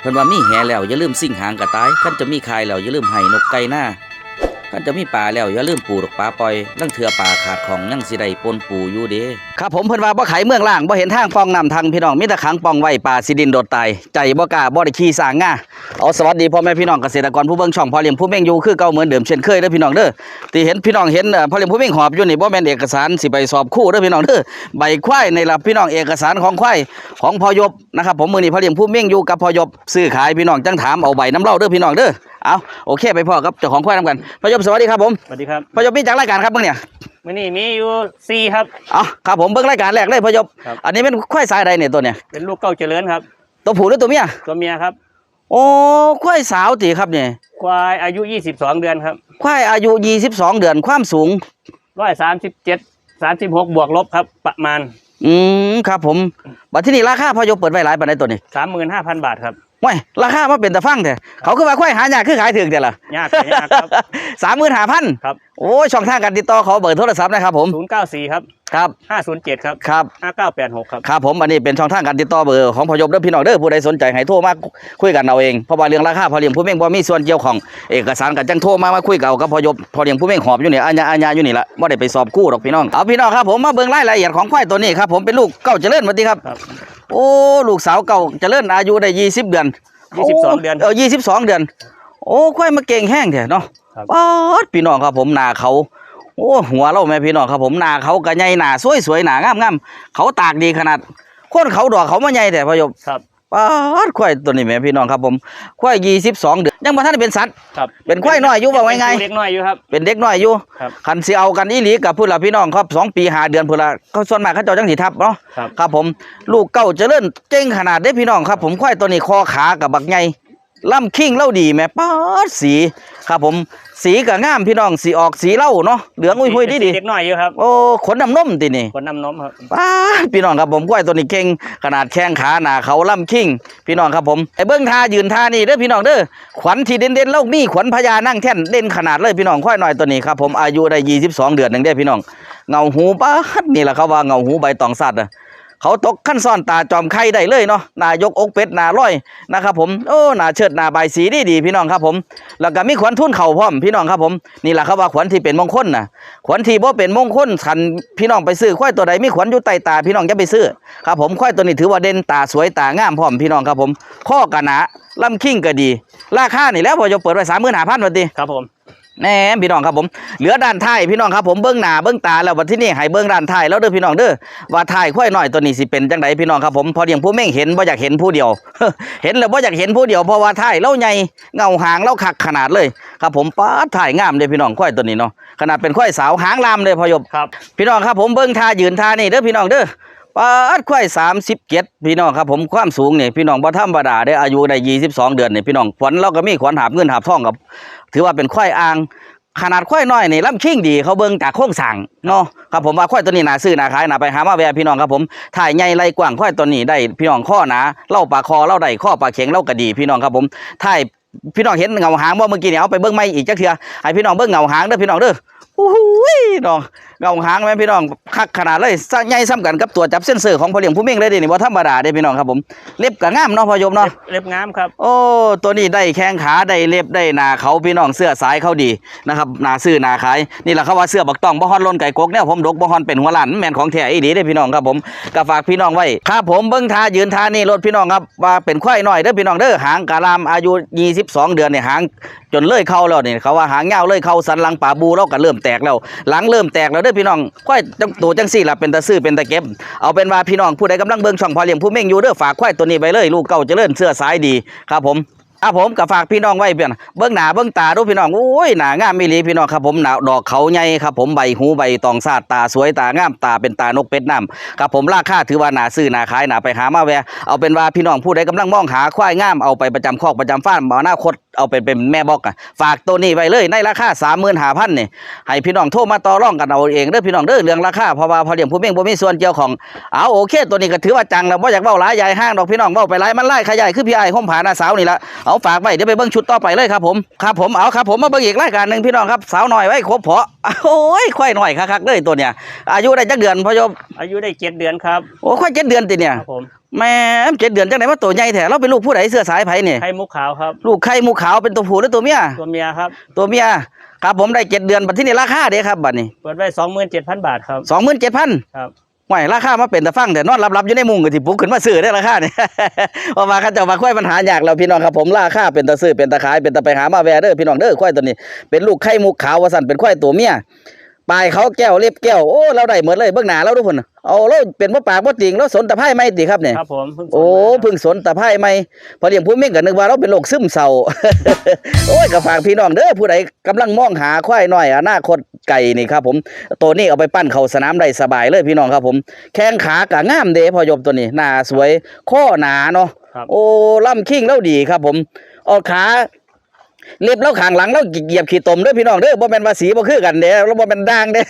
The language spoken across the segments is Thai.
เพิ่นว่ามีแหแล้วอย่าลืมสิ่งหางกระต่ายขั้นจะมีคายแล้วอย่าลืมไห้นกไก่หน้า คันจะมีปลาแล้วอย่าลืมปลูดอกปลาปล่อยลังเถือปลาขาดของยังสิได้ปนปูอยู่เด้ครับผมเพิ่นว่าบ่ไขเมืองล่างบ่เห็นทางปองน้ำทางพี่น้องมีแต่ขังปองไว้ปลาสิดินโดดตายใจบ่กล้าบ่ได้ขี่สางงาเอาสวัสดีพ่อแม่พี่น้องเกษตรกรผู้เบิ่งช่องพ่อเลี้ยงผู้เม่งอยู่คือเก่าเหมือนเดิมเช่นเคยเด้อพี่น้องเด้อที่เห็นพี่น้องเห็นพ่อเลี้ยงผู้เม่งหอบอยู่นี่บ่แม่นเอกสารสิไปสอบคู่เด้อพี่น้องเด้อใบควายในล่ะพี่น้องเอกสารของควายของพอยบนะครับผมมื้อนี้พ่อเลี้ยงผู้เม่งอยู่กับพอยบซื้อขายพี่น้องจังถามเอาใบน้ำเล่าเด้อพี่น้องเด้อ เอาโอเคไปพ่อครับเจ้าของควายนํกันพอยบสวัสดีครับผมสวัสดีครับพอยบมีจากรายการครับเบิ่งเนี่ยมื่อนี้มีอยู่สี่ครับเอาครับผมเบิ่งรายการแรกเลยพอยบครับอันนี้เป็นควายสายใดเนี่ยตัวเนี่ยเป็นลูกเก้าเจริญครับ ตัวผู้หรือตัวเมียตัวเมียครับ โอ้ควายสาวติครับเนี่ยควายอายุ22เดือนครับควายอายุ22เดือนความสูงร้อยสามสิบเจ็ดสามสิบหกบวกลบครับ ประมาณ อืมครับผมบัดที่นี่ราคาพอยกเปิดไว้หลายปานใดตัวนี้สามหมื่นห้าพันบาทครับ ว้ยราคามาเป็นตะฟังแท้เขาคือว่าควายหายากคือขายถึงแต่ละยากแต่ยากครับสามหมื่นห้าพันครับโอ้ยช่องทางการติดต่อขอเบอร์โทรศัพท์นะครับผมศูนย์เก้าสี่ครับครับห้าศูนย์เจ็ดครับครับห้าเก้าแปดหกครับครับผมอันนี้เป็นช่องทางการติดต่อเบอร์ของพอยบเด้อพี่น้องเด้อผู้ใดสนใจให้โทรมาคุยกันเอาเองเพราะว่าเรื่องราคาพอเลี้ยงผู้เม่งบ่มีส่วนเกี่ยวของเอกสารกันจังโทรมามาคุยกับเอากับพอยบพอเลี้ยงผู้เม่งหอบอยู่นี่อาญาอาญาอยู่นี่ละบ่ได้ไปสอบกู้หรอกพี่น้องเอาพี่น้องครับผมมาเบิ่งรายละเอียดของควายตัวนี้ครับผมเป็นลูกเก้าเจริญสวัสดีครับครับ โอ้ลูกสาวเก่าเจริญอายุได้ยี่สิบเดือน22เดือน เออยี่สิบสองเดือน โอ้ควายมาเก่งแห้งแท้เนาะครับป๊าดพี่น้องครับผมหน้าเขา โอ้หัวเราแม่พี่น้องครับผมหน้าเขากระใหญ่หน้าสวยสวยๆหน้างามงามเขาตากดีขนาดคนเขาดอกเขามาใหญ่แต่พะยบครับ ป๊าดควายตัวนี้แม่พี่น้องครับผมควายยี่สิบสองเดือนยังบ่ทันได้เป็นสัตว์ ครับเป็นควายน้อยอยู่ว่าไงเล็กน้อยอยู่ครับ เป็นเด็กน้อยอยู่ครับ คันสิเอากันอีหลีกับพุ่นละพี่น้องครับสองปีหาเดือนพุ่นละเขาส่วนมากเขาเจ้าจังสิทับเนาะครับ ครับผมลูกเก้าเจริญเจ๋งขนาดได้พี่น้องครับ ผมควายตัวนี้คอขากับบักใหญ่ล่ำคิงเล่าดีแม่ป๊าดสีครับผม สีก็งามพี่น้องสีออกสีเหล่าเนาะเหลืองอุ้ยๆดีดีเล็กน้อยอยู่ครับโอ้ขนน้ำนมตินี่คนน้ำนมครับป๊าดพี่น้องครับผมควายตัวนี้เก่งขนาดแข้งขาหนาเขาล่ำคิงพี่น้องครับผมไอ้เบิ้งท่ายืนท่านี่เด้อพี่น้องเด้อขวัญที่เด่นๆเล่ามีขวัญพญานั่งแท่นเด่นขนาดเลยพี่น้องควายน้อยตัวนี้ครับผมอายุได้22เดือนหนึงเด้อพี่น้องเงาหูป๊าดนี่แหละเขาว่าเงาหูใบตองสัตว์อะ เขาตกขั้นซ่อนตาจอมไข่ได้เลยเนาะนายกอกเป็ดนาร้อยนะครับผมโอ้หนาเชิดหนาใบสีดีดีพี่น้องครับผมแล้วก็มีขวัญทุ่นเข่าพร้อมพี่น้องครับผมนี่แหละเขาว่าขวัญที่เป็นมงคลนะขวัญที่บ่เป็นมงคลขันพี่น้องไปซื้อควายตัวใดมีขวัญอยู่ใต้ตาพี่น้องจะไปซื้อครับผมควายตัวนี้ถือว่าเด่นตาสวยตางามพร้อมพี่น้องครับผมข้อกะหนาลำคิงก็ดี ราคานี่แล้วพอจะเปิดไว้สามหมื่นห้าพันวันตีครับผม แหน่พี่น้องครับผมเหลือด้านท้ายพี่น้องครับผมเบื้องหน้าเบื้องตาแล้ววันที่นี่ให้เบื้องด้านท้ายแล้วเด้อพี่น้องเด้อว่าท้ายควายน้อยตัวนี้สิเป็นจังไดพี่น้องครับผมพอเดียงผู้เม่งเห็นบ่อยากเห็นผู้เดียว เห็นแล้วบ่อยากเห็นผู้เดียวเพราะว่าท้ายเล่าใหญ่เงาหางเล่าคักขนาดเลยครับผมป้าดถ่ายงามเลยพี่น้องควายตัวนี้เนาะขนาดเป็นควายสาวหางลามเลยพอยบครับพี่น้องครับผมเบิ้งท่ายืนท่านี่เด้อพี่น้องเด้อ ปาดควายสามสิบเจ็ดพี่น้องครับผมความสูงเนี่ยพี่น้องบ่ธรรมดาได้อายุได้ยี่สิบสองเดือนเนี่ยพี่น้องขวัญเราก็มีขวัญหาบเงินหาบทองกับ ถือว่าเป็นควายอ่างขนาดควายน้อยนี่ลำคิงดีเขาเบิ่งจากโครงสร้างเนาะครับผมว่าควายตัวนี้น่าซื้อน่าขายน่าไปหามาแวะพี่น้องครับผมถ่ายใหญ่ไรกว้างควายตัวนี้ได้พี่น้องข้อนาเล่าปลาคอเล่าได้ข้อปลาเข็งเล่ากระดีพี่น้องครับผมถ่ายพี่น้องเห็นเงาหางว่าเมื่อกี้เนี่ยเอาไปเบิ่งไม่อีกจักเทื่อให้พี่น้องเบิ่งเงาหางเด้อพี่น้องเด้อ โอ้โหน้องเงาหางแม่พี่น้องคักขนาดเลยซะใหญ่ซ้ำกันกับตัวจับเส้นเซอร์ของพ่อเลี้ยงผู้เม่งเลยเดินี่บ่ธรรมดาเด้พี่น้องครับผมเล็บก็งามเนาะพ่อยมเนาะเล็บงามครับโอ้ตัวนี้ได้แข้งขาได้เล็บได้หนาเขาพี่น้องเสื้อสายเขาดีนะครับหนาซื้อหนาขายนี่แหละเขาว่าเสื้อบักตองบ่ฮอนล้นไก่กกเนี่ยผมดกบ่ฮอนเป็นหัวหลันแม่นของแท้อีดีได้อพี่น้องครับผมก็ฝากพี่น้องไว้ครับผมเบิ่งท่ายืนท่านี่รถพี่น้องครับว่าเป็นควายน้อยเด้อพี่น้องเด้อหางกะลามอายุ 22 เดือนเนี่ยหางจนเลื่อยเข้าแล้วนี่เขาว่าหางยาวเลื่อยเข้าสันหลังป่าบูแล้วก็เริ่มแตกแล้วหลังเริ่มแตกแล้วเด้อพี่น้องควายตัวจังซี่ล่ะเป็นตาซื้อเป็นตาเก็บ เอาเป็นว่าพี่น้องผู้ใดกำลังเบิ่งช่องพอเลี้ยงผู้เม่งอยู่เด้อฝากควายตัวนี้ไว้เลยลูกเก่าจะเจริญเสื้อสายดีครับผมอะผมก็ฝากพี่น้องไว้เพื่อนเบิ้งหน้าเบิ้งตาดูพี่น้องโอ้ยหน้างามมิลีพี่น้องครับผมหน้าดอกเขาใหญ่ครับผมใบหูใบตองซาดตาสวยตางามตาเป็นตานกเป็ดน้ำครับผมราคาถือว่าหนาซื้อหนาขายหนาไปหามาแวะเอาเป็นว่าพี่น้องผู้ใดกำลังมองหาควายงามเอาไปประจำคอกประจำฟ้าร์มาหน้าคตเอาไปเป็นแม่บอกอะฝากตัวนี้ไว้เลยในราคาสามหมื่นห้าพันนี่ให้พี่น้องโทรมาต่อรองกันเอาเองเด้อพี่น้องเด้อเรื่องราคาเพราะว่าพอเลี้ยงผู้เม่งบ่มีส่วนเกี่ยวของเอาโอเค ตัวนี้ก็ถือว่าจังแล้วบ่อยากเว้าหลายใหญ่ห้างดอกพี่น้องเว้าไปหลายมันไล่ขยายคือพี่ไอ้ห้มผาหน้าสาวนี่ละเอาฝากไว้เดี๋ยวไปเบิ่งชุดต่อไปเลยครับผมครับผมเอาครับผมมาเบิ่งอีกรายการหนึ่งพี่น้องครับสาวหน่อยไว้ครบเพาะโอ้ยควายหน่อยคักๆเลยตัวเนี้ยอายุได้จักเดือนพ่อยมอายุได้เจ็ดเดือนครับโอ้ควายเจ็ดเดือนติเนี่ยครับผม แม่มเจ็ดเดือนจังไหนว่าตัวใหญ่แท้เราเป็นลูกผู้ใดเสื้อสายไผนี่ไข่มุกขาวครับลูกไข่หมูขาวเป็นตัวผู้หรือตัวเมียตัวเมียครับตัวเมียครับผมได้เจ็ดเดือนบัดที่นี่ราคาเด้ครับบัดนี้เปิดไว้สองหมื่นเจ็ดพันบาทครับสองหมื่นเจ็ดพันครับไหวราคามาเป็นแต่ฟังแต่นอนรับๆอยู่ในมุงก็สิปลุกขึ้นมาซื้อได้ราคาเนี่ยเพราะว่าเขาเจ้ามาควายปัญหายากแล้วพี่น้องครับผมราคาเป็นตะซื้อเป็นตะขายเป็นตะไปหามาแวเด้อพี่น้องเด้อควายตัวนี้เป็นลูกไข่มุกขาวว่าสั่นเป็นควายตัวเมีย ปลายเขาแก้วเล็บแก้วโอ้เราได้หมดเลยเบื้องหน้าเราทุกคนเอาเราเป็นบ่ปากบ่ติงเราสนตะไคร้ไหมติครับเนี่ยครับผมเพิ่งส่งโอ้มาครับเพึ่งสนตะไคร้ไหมพอเลี้ยงผู้เม่งก็นึกว่าเราเป็นโรคซึมเศร้าโอ้ยก็ฝากพี่น้องเด้อผู้ใดกำลังมองหาควายน้อยอนาคตไก่นี่ครับผมตัวนี้เอาไปปั้นเข้าสนามได้สบายเลยพี่น้องครับผม แข้งขากะงามเด้พอยมตัวนี้หน้าสวยข้อหนาเนาะครับโอ้ล่ำคิงแล้วดีครับผมเอาขา เล็บแล้วขางหลังแล้วเหยียบขี่ตมเด้อพี่น้องเด้อบ่แม่นว่าสีบ่คือกันเด้อเราบ่แม่นด่างเด้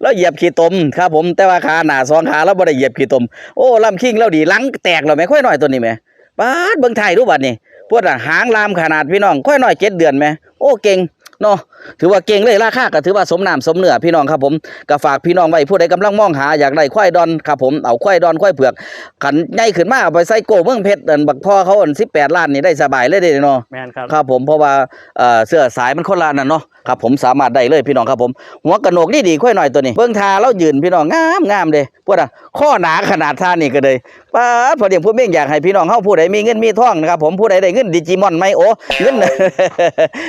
แล้วเหยียบขี่ตมครับผมแต่ว่าขาหน้าสองขาเราบ่ได้เหยียบขี่ตมโอ้ล่ำคิงเราดีหลังแตกแล้วแม่ค่อยหน่อยตัวนี้แม่ปาดเบิ่งไทยรู้บัดนี้พวดหางลามขนาดพี่น้องค่อยหน่อยเจ็ดเดือนแม่โอ้เก่งเนาะ ถือว่าเก่งเลยราคาก็ถือว่าสมน้ำสมเนื้อพี่น้องครับผมก็ฝากพี่น้องไว้ผู้ใดกำลังมองหาอยากได้ควายดอนครับผมเอาควายดอนควายเผือกขันใหญ่ขึ้นมาเอาไปใส่โกเมืองเพชรอันบักพ่อเขาอันสิบแปดล้านนี่ได้สบายเลยเด้เนาะแมนครับครับผมเพราะว่าเอ่อเสื้อสายมันคนละอันนั่นเนาะครับผมสามารถได้เลยพี่น้องครับผม หัวกระโหนกนี่ดีค่อยหน่อยตัวนี้เบิ่งทาแล้วยืนพี่น้องงามงามเด้พวกอะข้อหนาขนาดท่านี่ก็เลยป้าดพอเดี๋ยวพูดเม่งอยากให้พี่น้องเฮาผู้ใดมีเงินมีทองนะครับผมผู้ใดได้เงินดิจิมอนไหมโอ้เงิน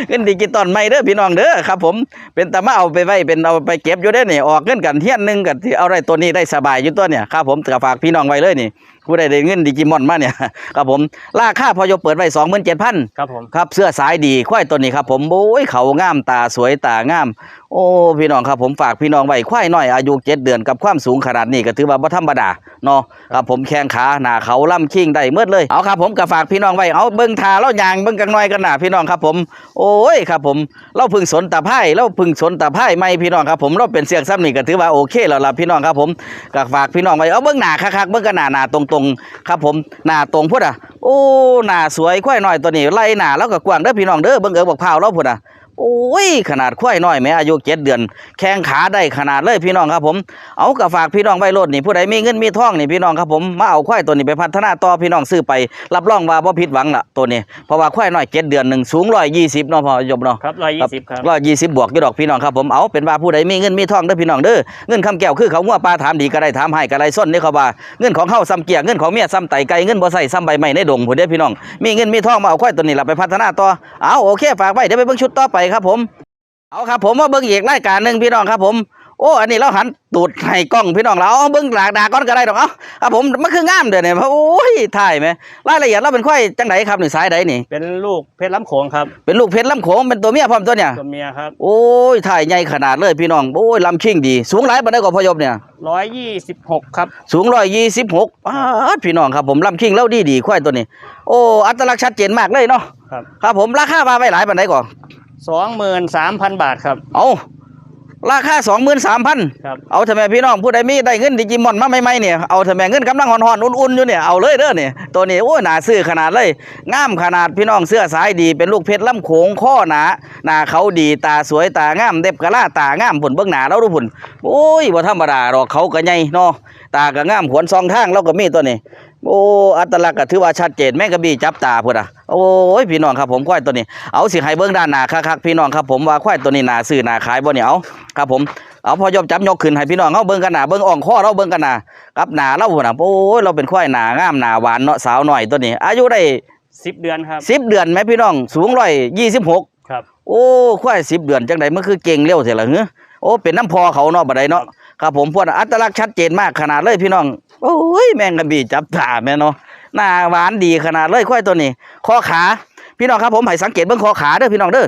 เงินดิจิตอลไหมเด้อพี่น้องเด้อครับ ผมเป็นตามาเอาไปไว้เป็นเอาไปเก็บอยู่ได้เนี่ออกเงินกันเที่ยนหนึ่งกันที่เอาได้ตัวนี้ได้สบายอยู่ตัวเนี่ยครับผมก็ฝากพี่น้องไว้เลยนี่ผู้ใดได้เงินดิจิมอนมาเนี่ย ครับผม ราคาพอยกเปิดไว้สองหมื่นเจ็ดพันครับผมครับเสื้อสายดีควายตัวนี้ครับผมโอ้ยเขางามตาสวยตางาม โอ้พี่น้องครับผมฝากพี่น้องไว้ควายน้อยอายุเจ็ดเดือนกับความสูงขนาดนี้ก็ถือว่าบ่ธรรมดาเนาะครับผมแข้งขาหน้าเขาล่ำคิงได้เมื่อเลยเอาครับผมก็ฝากพี่น้องไว้เอาเบิ่งทาแล้วยางเบิ่งกันหน่อยกันนะพี่น้องครับผม โอ้ยครับผมเราพึ่งสนตาไพ่เราพึ่งสนตาไพ่ไม่พี่น้องครับผมเราเป็นเสียงซ้ำนี่ก็ถือว่าโอเคแล้วล่ะพี่น้องครับผมก็ฝากพี่น้องไว้เอาเบิ่งหน้าคักๆเบิ่งกันหน้าหน้าตรงตรงครับผมหน้าตรงพุทธอะโอ้หน้าสวยควายน้อยตัวนี้ไล่หน้าแล้วก็กว้างเด้อพี่น้องเด้อเบิ้งเอ๋บอกพาวเราพุทธอะ โอ้ยขนาดควายน้อยแม่อายุเจ็ดเดือน แข้งขาได้ขนาดเลยพี่น้องครับผม เอาก็ฝากพี่น้องไว้โลดนี่ผู้ใดมีเงินมีทองนี่พี่น้องครับผมมาเอาควายตัวนี้ไปพัฒนาต่อพี่น้องซื้อไป รับรองว่าบ่ผิดหวังละตัวนี้เพราะว่าควายน้อยเจ็ดเดือนหนึ่งสูงร้อยยี่สิบเนาะพอยมเนาะครับร้อยยี่สิบครับร้อยยี่สิบบวกอยู่ดอกพี่น้องครับผมเอาเป็นว่าผู้ใดมีเงินมีทองเด้อพี่น้องเด้อเงินคำแก้วคือเขางัวปลาถามดีก็ได้ถามให้ก็ได้ส้นนี่เขาว่าเงินของเขาซ้ำเกียร์เงินของเมียซ้ำไตไก่เงินบ่ใส่ซ้ำใบไม้ในดงผู้เด้อพี่น้องมีเงินมีทองมาเอาควายตัวนี้ล่ะไปพัฒนาต่อเอาโอเคฝากไว้เดี๋ยวไปเบิ่งชุดต่อไปครับผมเอาครับผมมาเบิ่งอีกรายการหนึ่งพี่น้องครับผมโอ้อันนี้เราหันตูดให้กล้องพี่น้องเราเอาเบิ่งหลากดาก้อนก็ได้ดอกเอ้าครับผมมันคืองามเด้อเนี่ยโอ้ยถ่ายไหมรายละเอียดเราเป็นควายจังไดครับนี่สายใดนี่ เป็นลูกเพชรล้ำโขงครับเป็นลูกเพชรลำโขงเป็นตัวเมียพร้อมตัวเนี่ยตัวเมียครับโอ้ยถ่ายใหญ่ขนาดเลยพี่น้องโอ้ยลำชิงดี สูงหลายปานใดกว่าพอยมเนี่ยร้อยยี่สิบหกครับสูงร้อยยี่สิบหกพี่น้องครับผมลำชิงเล่าดีดีควายตัวนี้ โอ้อัตลักษณ์ชัดเจนมากเลยเนาะครับครับผมราคามาไว้หลายปานใดก่อน สองหมื่นสามพันบาทครับ เอาราคาสองหมื่นสามพันครับ เอาทำไมพี่น้องผู้ใดมีได้เงินดิจิมอนมาใหม่ๆเนี่ยเอาทำไมเงินกำลังหอนๆอุ่นๆอยู่เนี่ยเอาเลยเด้อเนี่ยตัวนี้โอ้ยหนาซื้อขนาดเลยงามขนาดพี่น้องเสื้อสายดีเป็นลูกเพชรล่ำโขงข้อหนาหน้าเขาดีตาสวยตางามเด็บกะล่าตางามผลเบื้องหน้าเราดูผลโอ้ยบ่ธรรมดาหรอกเขาก็ใหญ่เนาะตาก็งามขวนซองทางเราก็มีตัวนี้ โอ้อัตลักษณ์ก็ถือว่าชัดเจนแม่กระบี่จับตาพุ่นอะโอ้ยพี่น้องครับผมควายตัวนี้เอาสิให้เบิ่งด้านหน้าคักๆพี่น้องครับผมว่าควายตัวนี้หน้าซื้อหน้าขายบ่เนี่ยเอาครับผมเอาพอยมจับยกขึ้นให้พี่น้องเขาเบิ่งกันหนาเบิ่งอ่องข้อเราเบิ่งกันหนากับหนาเราพุ่นน่ะโอ้ยเราเป็นควายหนางามหนาหวานเนาะสาวหน่อยตัวนี้ อายุได้สิบเดือนครับสิบเดือนไหมพี่น้องสูงร้อยยี่สิบหกครับโอ้ควายสิบเดือนจังไดมันคือเก่งเร็วเสียละเฮ้อโอ้เป็นน้ำพอเขาเนาะบัดใดเนาะ ครับผมพวกอัตลักษณ์ชัดเจนมากขนาดเลยพี่น้องโอ้ยแมงกะบี่จับตาแม่เนาะหน้าหวานดีขนาดเลยควายตัวนี้คอขาพี่น้องครับผมให้สังเกตเบิ่งคอขาเด้อพี่น้องเด้อ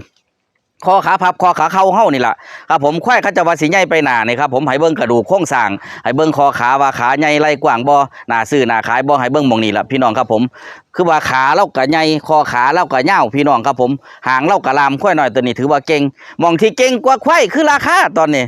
คอขาพับคอขาเข้าเฮานี่แหละครับผมควายขาจะว่าสิใหญ่ไปหน้านี่ครับผมให้เบิ่งกระดูกโครงสร้างให้เบิ่งคอขาว่าขาใหญ่ไหล่กว้างบ่หน้าซื่อหน้าขายบ่ให้เบิ่งมองนี่แหละพี่น้องครับผม คือว่าขาเราก็ใหญ่คอขาเราก็ยาวพี่น้องครับผม หางเราก็ลามควายน้อยตัวนี้ถือว่าเก่งมองที่เก่งกว่าควายคือราคาตอนนี้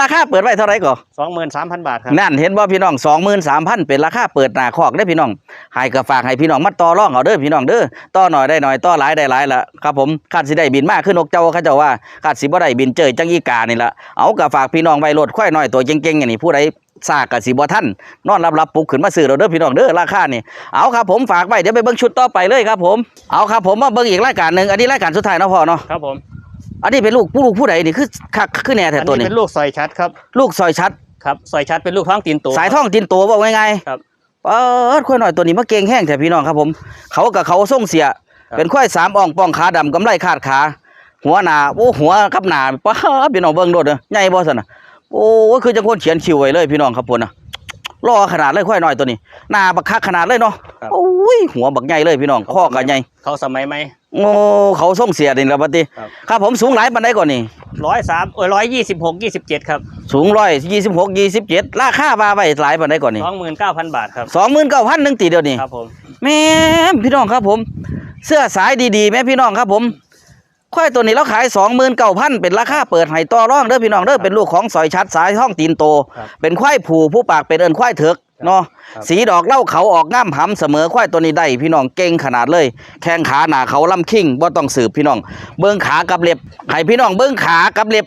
ราคาเปิดไว้เท่าไหร่ก่อสองหมื่นสามพันบาทครับนั่นเห็นว่าพี่น้องสองหมื่นสามพันเป็นราคาเปิดหน้าคอกได้อพี่น้องให้ก็ฝากให้พี่น้องมาต่อรองเอาเด้อพี่น้องเด้อต่อหน่อยได้หน่อยต่อหลายได้หลายละครับผมคาดสิได้บินมากขึ้นนกเจ้าเขาเจ้าว่าคาดสิบ่ได้บินเจยจังอีกานี่ละเอาก็ฝากพี่น้องไว้รถควายน้อยตัวเก่งๆอย่างนี้ผู้ใด ซากกับสีบ่ท่านนอนรับรับปลุกขึ้นมาซื้อเราเด้อพี่น้องเด้อราคานี่เอาครับผมฝากไว้เดี๋ยวไปเบิ่งชุดต่อไปเลยครับผมเอาครับผมมาเบิ่งอีกรายการหนึ่งอันนี้รายการสุดท้ายเนาะพ่อเนาะครับผมอันนี้เป็นลูกผู้ลูกผู้ใดนี่คือคักคือแน่แต่อันตัวนี้นี้เป็นลูกซอยชัดครับลูกซอยชัดครับซอยชัดเป็นลูกท้องตีนโตสายท่องตินโตบอกง่ายๆครับเปิดควายหน่อยตัวนี้มาเก่งแห้งแต่พี่น้องครับผม เขากับเขาส่งเสียครับเป็นควายสามอ่องป้องขาดำกำไรขาดขา หัวหนาโอ้หัวกับหนาป้าบพี่น้องเบิ่งโดดเด้อใหญ่บ่ซั่นน่ะ โอ้ยคือจังคนเขียนคิวไว้เลยพี่น้องครับพุ่นน่ะรอขนาดเลยควายน้อยตัวนี้หน้าบักคักขนาดเลยเนาะครับ โอ้ยหัวบักใหญ่เลยพี่น้องข้อก็ใหญ่เขาสมัยไหม โอ้เขาส่งเสียนี่ล่ะบัดนี้ครับ ครับผมสูงหลายปานใดก่อนนี่ ร้อยสามเออร้อยยี่สิบหกยี่สิบเจ็ดครับสูง126 27ราคาว่าไว้หลายปานใดก่อนนี่สองหมื่นเก้าพันบาทครับ29,000นึงตีเดียวนี่ ครับผม แม่มพี่น้องครับผม เสื้อสายดีๆแม่พี่น้องครับผม ควายตัวนี้เราขายสองหมื่นเก้าพันเป็นราคาเปิดให้ต่อรองเด้อพี่น้องเด้อเป็นลูกของสอยชัดสายห้องตีนโต ครับเป็นควายผูผู้ปากเป็นเอินควายเถิกเนาะครับ สีดอกเหล่าเขาออกง่ามหำเสมอควายตัวนี้ได้พี่น้องเก่งขนาดเลย แข้งขาหนาเขาลำคิงบ่ต้องสืบพี่น้อง เบิ้งขากับเล็บให้พี่น้องเบิ้งขากับเล็บ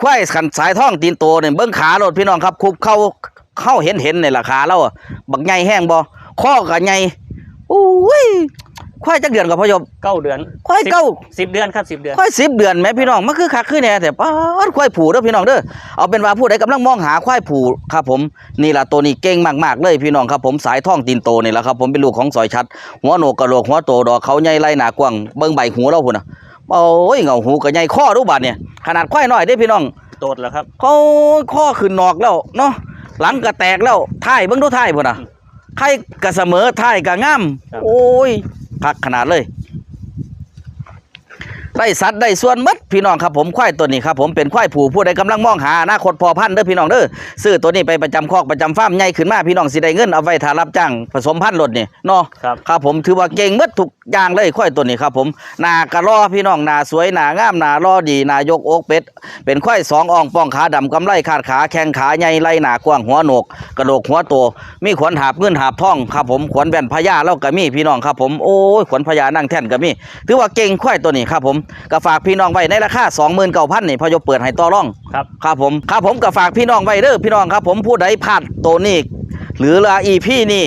ควายขันสายท่องตีนโตเนี่ยเบิ้งขาโลดพี่น้องครับคุบเข้าเข้าเห็นเห็นในราคาแล้วอะบักใหญ่แห้งบ่ข้อกับใหญ่อุ้ย ควายจักเดือนกับพอยบเก้าเดือนควายเก้าสิบเดือนครับสิบเดือนควายสิบเดือนแหม่พี่น้องมันคือคักคือแน่แต่ป้าดควายผูเด้อพี่น้องเด้อเอาเป็นว่าผู้ใดกำลังมองหาควายผูครับผมนี่ล่ะตัวนี้เก่งมากๆเลยพี่น้องครับผมสายท่องตีนโตนี่แหละครับผมเป็นลูกของสอยชัด หัวโหนกกระโหลกหัวโตดอกเขาใหญ่ไรหนากว้างเบิ่งใบหูเราพุ่นน่ะโอ้ยเงาหูก็ใหญ่ข้อรูบาดเนี่ยขนาดควายน้อยเด้อพี่น้องโตดแล้วครับเขาข้อขึ้นนอกแล้วเนาะหลังก็แตกแล้วท้ายเบิ่งดูท้ายพุ่นน่ะไข่ก็เสมอท้ายก็งามครับโอ้ย พักขนาดเลย ได้สัตว์ได้ส่วนหมัดพี่น้องครับผมควายตัวนี้ครับผมเป็นควายผูผู้ใดกำลังมองหาอนาคตพอพันธุ์เด้อพี่น้องเด้อซื้อตัวนี้ไปประจำคอกประจำฟาร์มใหญ่ขึ้นมาพี่น้องสิได้เงินเอาไว้ถ้ารับจ้างผสมพันธุ์รถนี่เนาะครับ ครับผมถือว่าเก่งหมดทุกอย่างเลยควายตัวนี้ครับผมหน้ากระรอพี่น้องหน้าสวยหน้างามหน้ารอดีหน้ายกอกเป็ด เป็นควายสองอ่องป้องขาดำกำไลขาดขาแข้งขาใหญ่ไหล่หน้ากว้างหัวโหนก กระโหลกหัวโตมีขวัญหาบเงินหาบทองครับผมขวัญแว่นพญาแล้วก็มีพี่น้องครับผมโอ้ยขวัญพญานั่งแท่นก็มีถือว่าเก่งควายตัวนี้ครับผมก็ฝากพี่น้องไว้ในราคา29,000นี่พอยกเปิดให้ต่อรองครับ ครับผมครับผมก็ฝากพี่น้องไว้เด้อพี่น้องครับ ผมผู้ใดพลาดตัวนี้หรือละอีพี่นี่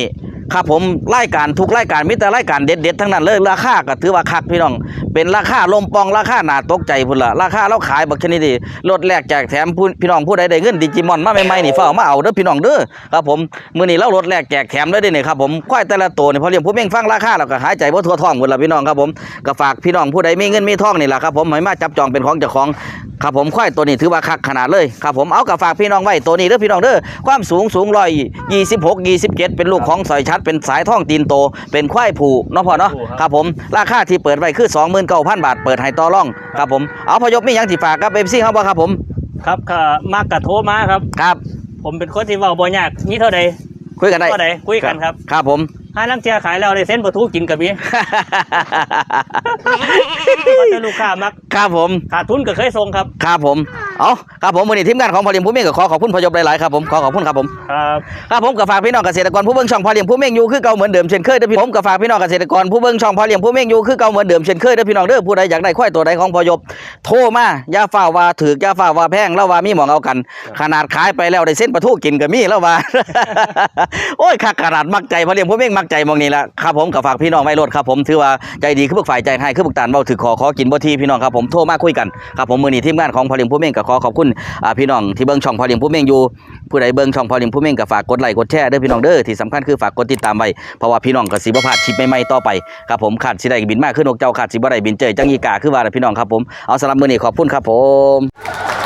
ครับผมรายการทุกรายการมีแต่รายการเด็ดๆทั้งนั้นเลยราคาก็ถือว่าคักพี่น้อง เป็นราคาลมปองราคาหนาตกใจพุ่นละราคาเราขายบักชนิดดีลดแลกแจกแถมพี่น้องผู้ใดได้เงินดิจิมอนมาใหม่ๆนี่เฝ้ามาเอาเด้อพี่น้องเด้อครับผมมื้อนี้เราลดแลกแจกแถมเลยเด้อนี่ครับผมควายแต่ละตัวนี่พอเลี้ยงผู้เม่งฟังราคาแล้วก็หายใจบ่าทั่วท้องพุ่นละพี่น้องครับผมก็ฝากพี่น้องผู้ใดมีเงินมีทองนี่แหละครับผมให้มาจับจองเป็นของเจ้าของครับผมควายตัวนี้ถือว่าคักขนาดเลยครับผมเอากับฝากพี่น้องไว้ตัวนี้เด้อพี่น้องเด้อความสูงสูงร้อยยี่สิบหกยี่สิบเจ็ดเป็นลูกของสอยชัดเป็นสายท่องตีนโต เป็นควายผูเนาะพ่อเนาะผูครับครับผมราคาที่เปิดไว้คือสองหมื่นเก้าพันบาทเปิดให้ต่อรองครับผมเอาพยพมีหยังที่ฝากกับเอฟซีเขาบ่ครับผมครับค่ะมากกะโทรมาครับครับ ผมเป็นคนที่เว้าบ่ยากนี่เท่าใดคุยกันได้เท่าใดคุยกันครับครับผมห้าลังเทียขายแล้วได้เส้นปลาทูกินกับมีก็จะลูกค้ามักครับผมขาดทุนก็เคยส่งครับครับผม เอาครับผมวันนี้ทีมงานของพอเลี้ยงผู้เม่งก็ขอขอบคุณพยพหลายๆครับผมขอขอบคุณครับผมครับครับผมกับฝากพี่น้องเกษตรกรผู้เบิ่งช่องพอเลี้ยงผู้เม่งอยู่คือเก่าเหมือนเดิมเช่นเคยเด้อพี่ผมกับฝากพี่น้องเกษตรกรผู้เบิ่งช่องพอเลี้ยงผู้เม่งอยู่คือเก่าเหมือนเดิมเช่นเคยเด้อพี่น้องเด้อผู้ใดอยากได้ควายตัวใดของพอยบโทรมาอย่าฝ่าว่าถือกอย่าฝ่าว่าแพงแล้วว่ามีหมองเอากัน ขนาดขายไปแล้วได้เส้นปลาทูกินก็มีแล้วว่าโอ้ยคักขนาดมักใจพอเลี้ยงผู้เม่งมักใจหมองนี้ละครับผมกับฝากพี่น้องไว้รถครับผมถือว่าใจดีคือพวกฝ่ายใจให้คือพวกตานเบาถือขอขอกินบ่ทีพี่น้องครับผมโทรมาคุยกันครับผมมือนี้ทีมงานของพอเลี้ยงผู้เม่งก็ขอขอบคุณพี่น้องที่เบิ้งช่องพอเลี้ยงผู้เม่งอยู่ผู้ใดเบิ้งช่องพอเลี้ยงผู้เม่งก็ฝากกดไลค์กดแชร์เด้อพี่น้องเด้อที่สำคัญคือฝากกดติดตามไว้เพราะว่าพี่น้องก็สิบ่พลาดชิปใหม่ๆต่อไปครับผมขาดสิได้บินมากขึ้นนกเจ้าขาดสิบ่ได้บินเจยจังอีกาคือว่าล่ะพี่น้องครับผมเอาสำหรับมื้อนี้ขอบคุณครับผม